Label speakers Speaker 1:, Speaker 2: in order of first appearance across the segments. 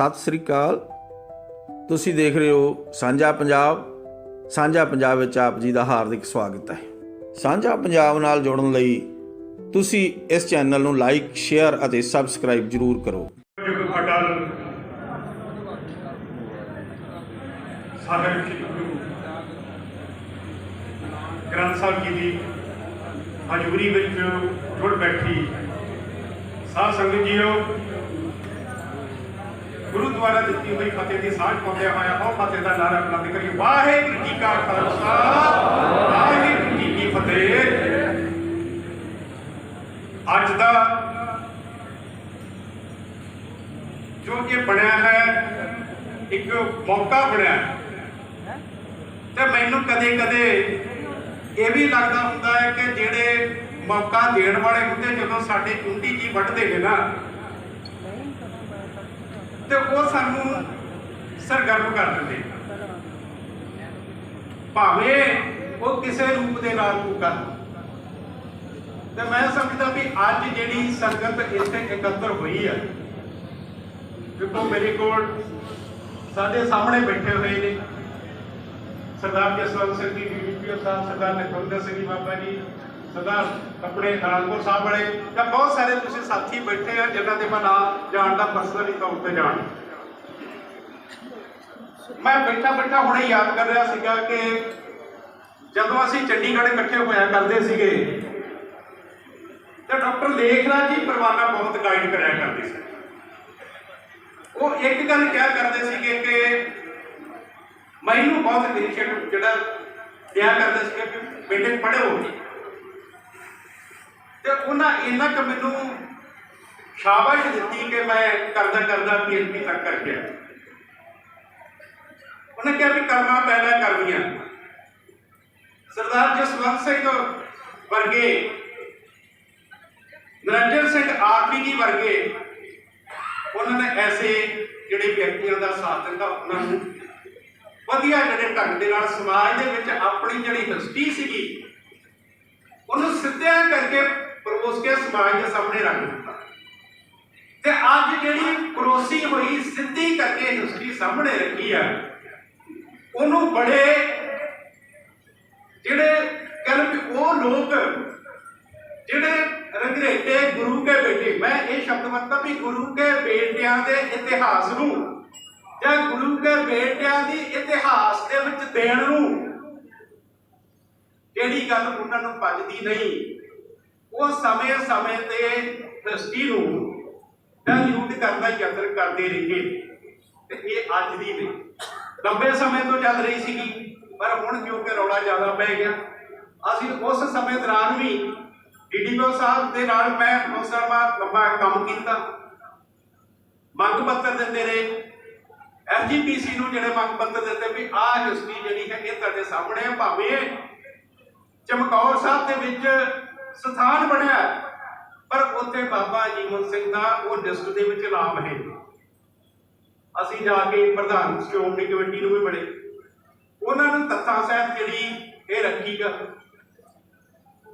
Speaker 1: ਸਤਿ ਸ੍ਰੀ ਅਕਾਲ। ਤੁਸੀਂ ਦੇਖ ਰਹੇ ਹੋ ਸਾਂਝਾ ਪੰਜਾਬ। ਸਾਂਝਾ ਪੰਜਾਬ ਵਿੱਚ ਆਪ ਜੀ ਦਾ ਹਾਰਦਿਕ ਸਵਾਗਤ ਹੈ। ਸਾਂਝਾ ਪੰਜਾਬ ਨਾਲ ਜੁੜਨ ਲਈ ਤੁਸੀਂ ਇਸ ਚੈਨਲ ਨੂੰ ਲਾਈਕ, ਸ਼ੇਅਰ ਅਤੇ ਸਬਸਕ੍ਰਾਈਬ ਜ਼ਰੂਰ ਕਰੋ।
Speaker 2: ਅਟਲ ਸਾਹਿਬ ਸ੍ਰੀ ਗ੍ਰੰਥ ਸਾਹਿਬ ਜੀ ਦੀ ਹਜ਼ੂਰੀ ਵਿੱਚ ਜੁੜ ਬੈਠੀ ਸਾਧ ਸੰਗਤ ਜੀਓ ਗੁਰੂ ਦੁਆਰਾ ਦਿੱਤੀ ਹੋਈ ਫਤਿਹ ਦੀ ਸਾਂਝ ਪਾਉਂਦੇ ਹੋਇਆ ਉਹ ਫਤਿਹ ਦਾ ਨਾਰਾ ਬੁਲੰਦ ਕਰੀਏ ਵਾਹਿਗੁਰੂ ਜੀ ਕਾ ਖਾਲਸਾ, ਵਾਹਿਗੁਰੂ ਜੀ ਕੀ ਫਤਿਹ ਅੱਜ ਦਾ ਜੋ ਕਿ ਬਣਿਆ ਹੈ, ਇੱਕ ਮੌਕਾ ਬਣਿਆ ਹੈ। ਤੇ ਮੈਨੂੰ ਕਦੇ ਕਦੇ ਇਹ ਵੀ ਲੱਗਦਾ ਹੁੰਦਾ ਹੈ ਕਿ ਜਿਹੜੇ ਮੌਕਾ ਦੇਣ ਵਾਲੇ ਹੁੰਦੇ, ਜਦੋਂ ਸਾਡੇ ਚੁੰਡੀ ਜੀ ਵੱਢਦੇ ਨੇ ਨਾ ਤੇ ਉਹ ਸਾਨੂੰ ਸਰਗਰਮ ਕਰ ਦਿੰਦੇ। ਭਾਵੇਂ ਉਹ ਕਿਸੇ ਰੂਪ ਦੇ ਨਾਲ ਨੂੰ ਕਰਨ ਤੇ ਮੈਂ ਸਮਝਦਾ ਵੀ ਅੱਜ ਜਿਹੜੀ ਸੰਗਤ ਇੱਥੇ ਇਕੱਤਰ ਹੋਈ ਹੈ ਦੇਖੋ ਮੇਰੇ ਕੋਲ ਸਾਡੇ ਸਾਹਮਣੇ ਬੈਠੇ ਹੋਏ ਨੇ। ਸਰਦਾਰ ਜਸਵੰਤ ਸਿੰਘ ਜੀ ਬੀਬੀਪੀਓ ਸਾਹਿਬ ਸਰਦਾਰ ਲਖਵਿੰਦਰ ਸਿੰਘ ਜੀ, ਬਾਬਾ ਜੀ ਸਰਦਾਰ ਆਪਣੇ ਅਨੰਦਪੁਰ ਸਾਹਿਬ ਵਾਲੇ ਜਾਂ ਬਹੁਤ ਸਾਰੇ ਤੁਸੀਂ ਸਾਥੀ ਬੈਠੇ ਆ, ਜਿਨ੍ਹਾਂ ਦੇ ਮੈਂ ਨਾਮ ਜਾਣਦਾ ਪਰਸਨਲੀ ਤੌਰ ਤੇ ਜਾਣ। ਮੈਂ ਬੈਠਾ ਬੈਠਾ ਹੁਣੇ ਯਾਦ ਕਰ ਰਿਹਾ ਸੀਗਾ ਕਿ ਜਦੋਂ ਅਸੀਂ ਚੰਡੀਗੜ੍ਹ ਇਕੱਠੇ ਹੋਇਆ ਕਰਦੇ ਸੀਗੇ, ਤੇ ਡਾਕਟਰ ਲੇਖਰਾਜ ਜੀ ਪਰਵਾਨਾ ਬਹੁਤ ਗਾਈਡ ਕਰਿਆ ਕਰਦੇ ਸੀ। ਉਹ ਇੱਕ ਗੱਲ ਕਿਹਾ ਕਰਦੇ ਸੀਗੇ ਕਿ ਮੈਨੂੰ ਬਹੁਤ ਇਨੀਸ਼ੀਏਟਿਵ ਜਿਹੜਾ ਦਿਆ ਕਰਦੇ ਸੀਗੇ ਕਿ ਬੇਟੇ ਪੜ੍ਹੋ। ਤੇ ਉਹਨਾਂ ਇੰਨਾ ਕੁ ਮੈਨੂੰ ਸ਼ਾਬਾਸ਼ ਦਿੱਤੀ ਕਿ ਮੈਂ ਕਰਦਾ ਕਰਦਾ ਪੀਐਚਡੀ ਤੱਕ ਕਰ ਗਿਆ। ਉਹਨੇ ਕਿਹਾ ਵੀ ਕਰਨਾ ਪਹਿਲਾਂ ਕਰਨੀਆਂ। ਸਰਦਾਰ ਜਸਵੰਤ ਸਿੰਘ ਵਰਗੇ ਨਿਰੰਜਨ ਸਿੰਘ ਆਰਪੀ ਜੀ ਵਰਗੇ, ਉਹਨਾਂ ਨੇ ਐਸੇ ਜਿਹੜੇ ਵਿਅਕਤੀਆਂ ਦਾ ਸਾਥ ਦਿੱਤਾ ਉਹਨਾਂ ਨੂੰ। ਵਧੀਆ ਜਿਹੜੇ ਢੰਗ ਦੇ ਨਾਲ ਸਮਾਜ ਦੇ ਵਿੱਚ ਆਪਣੀ ਜਿਹੜੀ ਹਿਸਟਰੀ ਸੀਗੀ, ਉਹਨੂੰ ਸਿੱਧਿਆਂ ਕਰਕੇ ਪਰੋਸ ਕੇ ਸਮਾਜ ਦੇ ਸਾਹਮਣੇ ਰੱਖ ਦਿੱਤਾ। ਤੇ ਅੱਜ ਜਿਹੜੀ ਪਰੋਸੀ ਹੋਈ, ਸਿੱਧੀ ਕਰਕੇ ਹਿਸਟਰੀ ਸਾਹਮਣੇ ਰੱਖੀ ਆ। ਉਹਨੂੰ ਬੜੇ ਜਿਹੜੇ ਕਹਿੰਦੇ ਵੀ ਉਹ ਲੋਕ, ਜਿਹੜੇ ਰੰਗਰੇਟੇ ਗੁਰੂ ਕੇ ਬੇਟੇ, ਮੈਂ ਇਹ ਸ਼ਬਦ ਵਰਤਾਂ ਵੀ ਗੁਰੂ ਕੇ ਬੇਟਿਆਂ ਦੇ ਇਤਿਹਾਸ ਨੂੰ ਜਾਂ ਗੁਰੂ ਕੇ ਬੇਟਿਆਂ ਦੀ ਇਤਿਹਾਸ ਦੇ ਵਿੱਚ ਦੇਣ ਨੂੰ ਜਿਹੜੀ ਗੱਲ ਉਹਨਾਂ ਨੂੰ ਭੱਜਦੀ ਨਹੀਂ। ਉਹ ਸਮੇਂ-ਸਮੇਂ ਤੇ ਹਿਸਟਰੀ ਨੂੰ ਡਾਇਲੂਟ ਕਰਨ ਦਾ ਯਤਨ ਕਰਦੇ ਰਹਿੰਦੇ ਤੇ ਇਹ ਅੱਜ ਦੀ ਨਹੀਂ ਲੰਬੇ ਸਮੇਂ ਤੋਂ ਚੱਲ ਰਹੀ ਸੀਗੀ, ਪਰ ਹੁਣ ਕਿਉਂਕਿ ਰੌਲਾ ਜ਼ਿਆਦਾ ਪੈ ਗਿਆ, ਅਸੀਂ ਉਸ ਸਮੇਂ ਦੌਰਾਨ ਵੀ ਡੀਡੀਓ ਸਾਹਿਬ ਦੇ ਨਾਲ ਮੈਂ ਬਹੁਤ ਲੰਬਾ ਕੰਮ ਕੀਤਾ। ਮੰਗ ਪੱਤਰ ਦਿੰਦੇ ਰਹੇ। ਐਸਜੀਪੀਸੀ ਨੂੰ ਜਿਹੜੇ ਮੰਗ ਪੱਤਰ ਦਿੱਤੇ ਵੀ ਆਹ ਹਿਸਟਰੀ ਜਿਹੜੀ ਹੈ ਇਹ ਤੁਹਾਡੇ ਸਾਹਮਣੇ ਭਾਵੇਂ ਚਮਕੌਰ ਸਾਹਿਬ ਦੇ ਵਿੱਚ ਸਥਾਨ ਬਣਿਆ। ਪਰ ਉੱਥੇ ਬਾਬਾ ਜੀਵਨ ਸਿੰਘ ਦਾ ਉਹ ਲਿਸਟ ਦੇ ਵਿੱਚ ਨਾਮ ਹੈ। ਅਸੀਂ ਜਾ ਕੇ ਪ੍ਰਧਾਨ ਸ਼੍ਰੋਮਣੀ ਕਮੇਟੀ ਨੂੰ ਵੀ ਮਿਲੇ। ਉਹਨਾਂ ਨੂੰ ਤੱਥਾਂ ਸਹਿਤ ਜਿਹੜੀ ਇਹ ਰੱਖੀਗਾ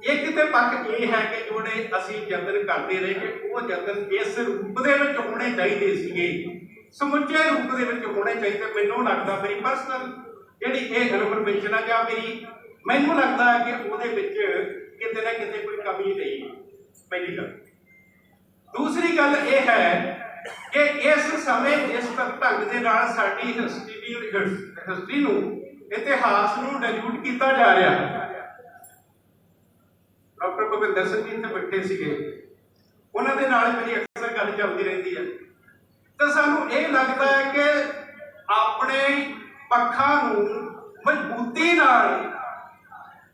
Speaker 2: ਇੱਕ ਤੇ ਪੱਖ ਇਹ ਹੈ ਕਿ ਜਿਹੜੇ ਅਸੀਂ ਯਤਨ ਕਰਦੇ ਰਹੇ ਕਿ ਉਹ ਯਤਨ ਇਸ ਰੂਪ ਦੇ ਵਿੱਚ ਹੋਣੇ ਚਾਹੀਦੇ ਸੀਗੇ। ਸਮੁੱਚੇ ਰੂਪ ਦੇ ਵਿੱਚ ਹੋਣੇ ਚਾਹੀਦੇ। ਮੈਨੂੰ ਲੱਗਦਾ ਮੇਰੀ ਪਰਸਨਲ ਜਿਹੜੀ ਇਹ ਇਨਫੋਰਮੇਸ਼ਨ ਆ ਜਾਂ ਮੇਰੀ ਮੈਨੂੰ ਲੱਗਦਾ ਕਿ ਉਹਦੇ ਵਿੱਚ ਕਿਤੇ ਨਾ ਕਿਤੇ ਕੋਈ ਕਮੀ ਰਹੀ ਪਹਿਲੀ ਗੱਲ ਦੂਸਰੀ ਗੱਲ ਇਹ ਹੈ ਕਿ ਇਸ ਸਮੇਂ, ਇਸ ਢੰਗ ਦੇ ਨਾਲ ਸਾਡੀ ਹਿਸਟਰੀ ਦੀ ਹਿਸਟਰੀ ਨੂੰ, ਇਤਿਹਾਸ ਨੂੰ ਡਿਲੂਟ ਕੀਤਾ ਜਾ ਰਿਹਾ ਹੈ। ਡਾਕਟਰ ਭਗਵਿੰਦਰ ਸਿੰਘ ਜੀ ਇੱਥੇ ਬੈਠੇ ਸੀਗੇ। ਉਹਨਾਂ ਦੇ ਨਾਲ ਮੇਰੀ ਅਕਸਰ ਗੱਲ ਚੱਲਦੀ ਰਹਿੰਦੀ ਹੈ। ਤਾਂ ਸਾਨੂੰ ਇਹ ਲੱਗਦਾ ਹੈ ਕਿ ਆਪਣੇ ਪੱਖਾਂ ਨੂੰ ਮਜ਼ਬੂਤੀ ਨਾਲ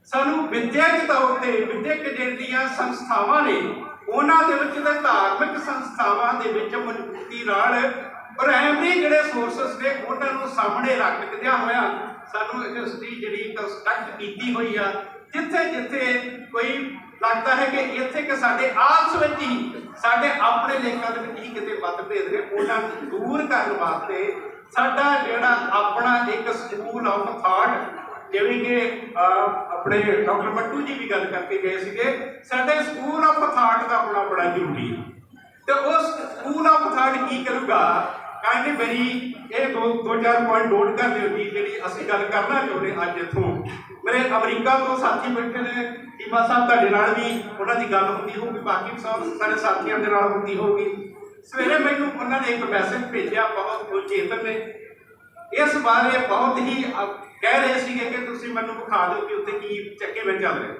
Speaker 2: ਸਾਨੂੰ ਵਿਦਿਅਕ ਤੌਰ ਤੇ ਵਿਦਿਅਕ ਜਿਹੜੀਆਂ ਸੰਸਥਾਵਾਂ ਨੇ, ਉਹਨਾਂ ਦੇ ਵਿੱਚ ਤੇ ਧਾਰਮਿਕ ਸੰਸਥਾਵਾਂ ਦੇ ਵਿੱਚ ਮਜ਼ਬੂਤੀ ਨਾਲ ਪ੍ਰਾਇਮਰੀ ਜਿਹੜੇ ਸੋਰਸਸ ਨੇ, ਉਹਨਾਂ ਨੂੰ ਸਾਹਮਣੇ ਰੱਖਦਿਆਂ ਹੋਇਆ ਸਾਨੂੰ ਹਿਸਟਰੀ ਜਿਹੜੀ ਕੰਸਟਰਕਟ ਕੀਤੀ ਹੋਈ ਆ ਜਿੱਥੇ ਜਿੱਥੇ ਕੋਈ ਲੱਗਦਾ ਹੈ ਕਿ ਇੱਥੇ ਕਿ ਸਾਡੇ ਆਪਸ ਵਿੱਚ ਹੀ, ਸਾਡੇ ਆਪਣੇ ਲੇਖਾਂ ਦੇ ਵਿੱਚ ਹੀ ਕਿਤੇ ਮਤਭੇਦ ਨੇ, ਉਹਨਾਂ ਨੂੰ ਦੂਰ ਕਰਨ ਵਾਸਤੇ ਸਾਡਾ ਜਿਹੜਾ ਆਪਣਾ ਇੱਕ ਸਕੂਲ ਆਫ ਥਾਟ ਜਿਵੇਂ ਕਿ ਆਪਣੇ ਡਾਕਟਰ ਮੱਟੂ ਜੀ ਵੀ ਗੱਲ ਕਰਕੇ ਗਏ ਸੀਗੇ, ਸਾਡੇ ਸਕੂਲ ਆਫ ਥਾਟ ਦਾ ਹੋਣਾ ਬੜਾ ਜ਼ਰੂਰੀ ਹੈ ਤੇ ਉਸ ਸਕੂਲ ਆਫ ਥਾਟ ਕੀ ਕਰੂਗਾ? ਕਹਿੰਦੇ ਮੇਰੀ ਇਹ ਦੋ ਦੋ ਚਾਰ ਪੁਆਇੰਟ ਨੋਟ ਕਰ ਦਿਓ ਜੀ, ਜਿਹੜੀ ਅਸੀਂ ਗੱਲ ਕਰਨਾ ਚਾਹੁੰਦੇ ਅੱਜ ਇੱਥੋਂ। ਮੇਰੇ ਅਮਰੀਕਾ ਤੋਂ ਸਾਥੀ ਬੈਠੇ ਨੇ ਟੀਮਾ ਸਾਹਿਬ ਤੁਹਾਡੇ ਨਾਲ ਵੀ, ਉਹਨਾਂ ਦੀ ਗੱਲ ਹੁੰਦੀ ਹੋਊਗੀ, ਬਾਕੀ ਸਾਹਿਬ ਸਾਡੇ ਸਾਥੀਆਂ ਦੇ ਨਾਲ ਹੁੰਦੀ ਹੋਊਗੀ। ਸਵੇਰੇ ਮੈਨੂੰ ਉਹਨਾਂ ਨੇ ਇੱਕ ਮੈਸੇਜ ਭੇਜਿਆ, ਬਹੁਤ ਚੇਤਨ ਨੇ। ਇਸ ਬਾਰੇ ਬਹੁਤ ਹੀ ਕਹਿ ਰਹੇ ਸੀਗੇ ਕਿ ਤੁਸੀਂ ਮੈਨੂੰ ਵਿਖਾ ਦਿਓ ਕਿ ਉੱਥੇ ਕੀ ਚੱਕੇ ਵਿੱਚ ਚੱਲ ਰਿਹਾ।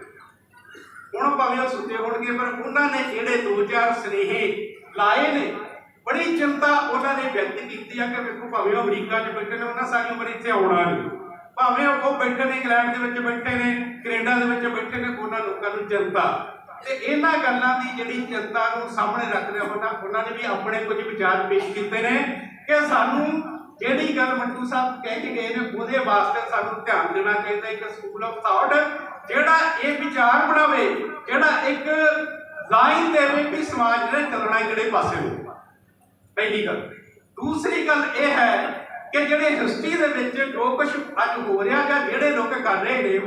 Speaker 2: ਹੁਣ ਭਾਵੇਂ ਉਹ ਸੁੱਤੇ ਹੋਣਗੇ, ਪਰ ਉਹਨਾਂ ਨੇ ਜਿਹੜੇ ਦੋ ਚਾਰ ਸਨੇਹੇ ਲਾਏ ਨੇ, ਬੜੀ ਚਿੰਤਾ ਉਹਨਾਂ ਨੇ ਵਿਅਕਤ ਕੀਤੀ ਆ ਕਿ ਵੇਖੋ ਭਾਵੇਂ ਉਹ ਅਮਰੀਕਾ 'ਚ ਬੈਠੇ ਨੇ, ਉਹਨਾਂ ਸਾਰੀ ਉਮਰ ਇੱਥੇ ਆਉਣਾ ਨਹੀਂ ਭਾਵੇਂ ਉਹ ਬੈਠੇ ਨੇ, ਇੰਗਲੈਂਡ ਦੇ ਵਿੱਚ ਬੈਠੇ ਨੇ, ਕੈਨੇਡਾ ਦੇ ਵਿੱਚ ਬੈਠੇ ਨੇ, ਉਹਨਾਂ ਲੋਕਾਂ ਨੂੰ ਚਿੰਤਾ। ਤੇ ਇਹਨਾਂ ਗੱਲਾਂ ਦੀ ਜਿਹੜੀ ਚਿੰਤਾ ਨੂੰ ਸਾਹਮਣੇ ਰੱਖਦੇ ਹੋਣਾ ਉਹਨਾਂ ਨੇ ਵੀ ਆਪਣੇ ਕੁਝ ਵਿਚਾਰ ਪੇਸ਼ ਕੀਤੇ ਨੇ ਕਿ ਸਾਨੂੰ ਜਿਹੜੀ ਗੱਲ ਮੰਟੂ ਸਾਹਿਬ ਕਹਿ ਕੇ ਗਏ ਨੇ, ਉਹਦੇ ਵਾਸਤੇ ਸਾਨੂੰ ਧਿਆਨ ਦੇਣਾ ਚਾਹੀਦਾ ਇੱਕ ਸਕੂਲ ਆਫ ਥਾਟ ਜਿਹੜਾ ਇਹ ਵਿਚਾਰ ਬਣਾਵੇ, ਜਿਹੜਾ ਇੱਕ ਲਾਈਨ ਦੇਵੇ ਕਿ ਸਮਾਜ ਨੇ ਚੱਲਣਾ ਕਿਹੜੇ ਪਾਸੇ ਨੂੰ। ਪਹਿਲੀ ਗੱਲ। ਦੂਸਰੀ ਗੱਲ ਇਹ ਹੈ ਕਿ ਜਿਹੜੇ ਹਿਸਟਰੀ ਦੇ ਵਿੱਚ ਜੋ ਕੁਝ ਅੱਜ ਹੋ ਰਿਹਾ ਜਾਂ ਜਿਹੜੇ ਲੋਕ ਕਰ ਰਹੇ ਨੇ,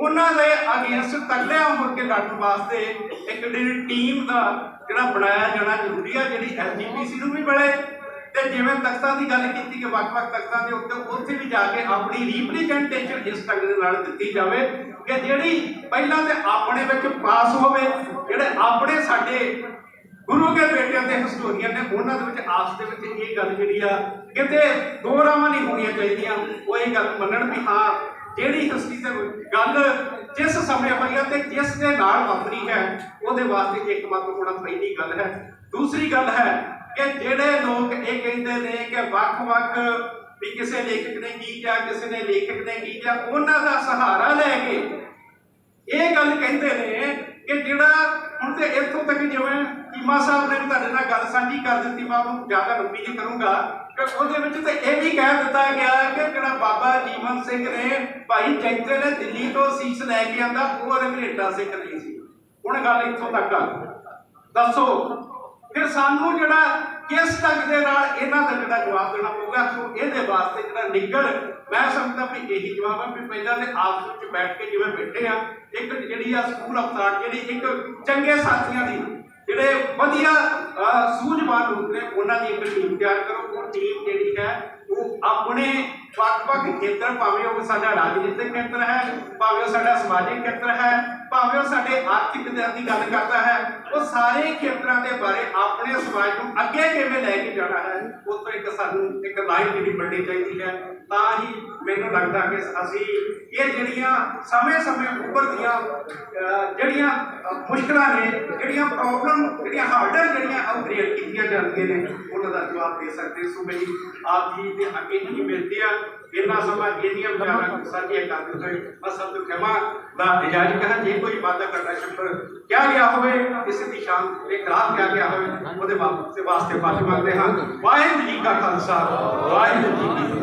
Speaker 2: ਉਹਨਾਂ ਦੇ ਅਗੇਂਸਟ ਤਕੜਿਆਂ ਹੋ ਕੇ ਲੜਨ ਵਾਸਤੇ ਇੱਕ ਜਿਹੜੀ ਟੀਮ ਦਾ ਜਿਹੜਾ ਬਣਾਇਆ ਜਾਣਾ ਜ਼ਰੂਰੀ ਹੈ ਜਿਹੜੀ ਐਸਜੀਪੀਸੀ ਨੂੰ ਵੀ ਬੜੇ ਤੇ ਜਿਵੇਂ ਤਖਤਾਂ ਦੀ ਗੱਲ ਕੀਤੀ ਕਿ ਵੱਖ-ਵੱਖ ਤਖਤਾਂ ਦੇ ਉੱਤੇ ਉੱਥੇ ਵੀ ਜਾ ਕੇ ਆਪਣੀ ਰਿਪਰੈਜ਼ੈਂਟੇਸ਼ਨ ਇਸ ਢੰਗ ਦੇ ਨਾਲ ਦਿੱਤੀ ਜਾਵੇ ਕਿ ਜਿਹੜੀ ਪਹਿਲਾਂ ਤੇ ਆਪਣੇ ਵਿੱਚ ਪਾਸ ਹੋਵੇ, ਜਿਹੜੇ ਆਪਣੇ ਸਾਡੇ ਗੁਰੂ ਕੇ ਬੇਟਿਆਂ ਦੇ ਹਿਸਟੋਰੀਅਨ ਨੇ, ਉਹਨਾਂ ਦੇ ਵਿੱਚ ਆਸ ਦੇ ਵਿੱਚ ਇਹ ਗੱਲ ਜਿਹੜੀ ਆ, ਕਿਤੇ ਦੋ ਰਾਵਾਂ ਨਹੀਂ ਹੋਣੀਆਂ ਚਾਹੀਦੀਆਂ। ਉਹ ਇਹ ਗੱਲ ਮੰਨਣ ਵੀ ਹਾਂ, ਜਿਹੜੀ ਹਿਸਟਰੀ ਤੇ ਗੱਲ ਜਿਸ ਸਮੇਂ ਹੋਈ ਆ ਤੇ ਜਿਸ ਦੇ ਨਾਲ ਵਾਪਰੀ ਹੈ, ਉਹਦੇ ਵਾਸਤੇ ਇੱਕ ਮਤ ਹੋਣਾ ਪਹਿਲੀ ਗੱਲ ਹੈ। ਦੂਸਰੀ ਗੱਲ ਹੈ ਕਿ ਜਿਹੜੇ ਲੋਕ ਇਹ ਕਹਿੰਦੇ ਨੇ ਕਿ ਵੱਖ-ਵੱਖ ਵੀ ਕਿਸੇ ਲੇਖਕ ਨੇ ਕੀ ਕਿਹਾ, ਕਿਸੇ ਨੇ ਲੇਖਕ ਨੇ ਕੀ ਕਿਹਾ, ਉਹਨਾਂ ਦਾ ਸਹਾਰਾ ਲੈ ਕੇ ਇਹ ਗੱਲ ਕਹਿੰਦੇ ਨੇ ਕਿ ਜਿਹੜਾ ਹੁਣ ਤੇ ਇੱਥੋਂ ਤੱਕ ਜਿਵੇਂ ਕੀਮਾ ਸਾਹਿਬ ਨੇ ਤੁਹਾਡੇ ਨਾਲ ਗੱਲ ਸਾਂਝੀ ਕਰ ਦਿੱਤੀ, ਮੈਂ ਉਹਨੂੰ ਜ਼ਿਆਦਾ ਲੰਬੀ ਨਹੀਂ ਕਰੂੰਗਾ ਕਿ ਉਹਦੇ ਵਿੱਚ ਤੇ ਇਹ ਵੀ ਕਹਿ ਦਿੱਤਾ ਗਿਆ ਕਿ ਜਿਹੜਾ ਬਾਬਾ ਜੀਵਨ ਸਿੰਘ ਨੇ ਭਾਈ ਚੈਤੇ ਨੇ ਦਿੱਲੀ ਤੋਂ ਸੀਸ ਲੈ ਕੇ ਆਂਦਾ, ਉਹ ਰੰਗਰੇਟਾ ਸਿੱਖ ਨਹੀਂ ਸੀ। ਹੁਣ ਗੱਲ ਇੱਥੋਂ ਤੱਕ ਆ। ਦੱਸੋ ਫਿਰ ਸਾਨੂੰ ਜਿਹੜਾ ਕਿਸ ਢੰਗ ਦੇ ਨਾਲ ਇਹਨਾਂ ਦਾ ਜਿਹੜਾ ਜਵਾਬ ਦੇਣਾ ਪਊਗਾ, ਸੋ ਇਹਦੇ ਵਾਸਤੇ ਜਿਹੜਾ ਨਿੱਗਰ ਮੈਂ ਸਮਝਦਾ ਵੀ ਇਹੀ ਜਵਾਬ ਹੈ ਵੀ ਪਹਿਲਾਂ ਦੇ ਆਪਸ ਵਿੱਚ ਬੈਠ ਕੇ ਜਿਵੇਂ ਬੈਠੇ ਆ, ਇੱਕ ਜਿਹੜੀ ਆ ਸਕੂਲ ਆਫ ਥਾਟ ਜਿਹੜੀ ਇੱਕ ਚੰਗੇ ਸਾਥੀਆਂ ਦੀ, ਜਿਹੜੇ ਵਧੀਆ ਸੂਝਵਾਨ ਲੋਕ ਨੇ, ਉਹਨਾਂ ਦੀ ਇੱਕ ਟੀਮ ਤਿਆਰ ਕਰੋ। ਉਹ ਟੀਮ ਜਿਹੜੀ ਹੈ, ਉਹ ਆਪਣੇ ਵੱਖ-ਵੱਖ ਖੇਤਰ, ਭਾਵੇਂ ਉਹ ਸਾਡਾ ਰਾਜਨੀਤਿਕ ਖੇਤਰ ਹੈ, ਭਾਵੇਂ ਉਹ ਸਾਡਾ ਸਮਾਜਿਕ ਖੇਤਰ ਹੈ ਭਾਵੇਂ ਉਹ ਸਾਡੇ ਆਰਥਿਕ ਦੇ ਦੀ ਗੱਲ ਕਰਦਾ ਹੈ ਉਹ ਸਾਰੇ ਖੇਤਰਾਂ ਦੇ ਬਾਰੇ ਆਪਣੇ ਸਮਾਜ ਨੂੰ ਅੱਗੇ ਕਿਵੇਂ ਲੈ ਕੇ ਜਾਣਾ ਹੈ ਉਸ ਤੋਂ ਇੱਕ ਸਾਨੂੰ ਇੱਕ ਲਾਈਨ ਜਿਹੜੀ ਬਣਨੀ ਚਾਹੀਦੀ ਹੈ। ਤਾਂ ਹੀ ਮੈਨੂੰ ਲੱਗਦਾ ਕਿ ਅਸੀਂ ਇਹ ਜਿਹੜੀਆਂ ਸਮੇਂ-ਸਮੇਂ ਉੱਭਰਦੀਆਂ ਅਹ, ਜਿਹੜੀਆਂ ਅਹ, ਮੁਸ਼ਕਲਾਂ ਨੇ ਜਿਹੜੀਆਂ ਪ੍ਰੋਬਲਮ ਜਿਹੜੀਆਂ ਹਾਰਡਰ ਜਿਹੜੀਆਂ ਉਹ ਕ੍ਰੀਏਟ ਕੀਤੀਆਂ ਜਾਂਦੀਆਂ ਨੇ ਉਹਨਾਂ ਦਾ ਜਵਾਬ ਦੇ ਸਕਦੇ ਸੋ ਮੇਰੀ ਆਪ ਜੀ ਦੇ ਅੱਗੇ ਹੀ ਬੇਨਤੀ ਆ ਇਹਨਾਂ ਸਮਾਂ ਇਹਦੀਆਂ ਵਿਚਾਰਾਂ ਸਾਂਝੀਆਂ ਕਰਦੇ ਹੋਏ ਮੈਂ ਸਭ ਤੋਂ ਖਿਮਾ ਦਾ ਇਜਾਜ਼ਤ ਕਰਾਂ ਜੇ ਕੋਈ ਵਾਅਦਾ ਕਰਦਾ ਸ਼ੁਕਰ ਕਿਆ ਗਿਆ ਹੋਵੇ, ਕਿਸੇ ਦੀ ਸ਼ਾਨ ਦੇ ਖਿਲਾਫ ਕਿਆ ਗਿਆ ਹੋਵੇ, ਉਹਦੇ ਵਾਸਤੇ ਵਾਸਤੇ ਮਾਫੀ ਮੰਗਦੇ ਹਾਂ। ਵਾਹਿਗੁਰੂ ਜੀ ਕਾ ਖਾਲਸਾ, ਵਾਹਿਗੁਰੂ ਜੀ ਕੀ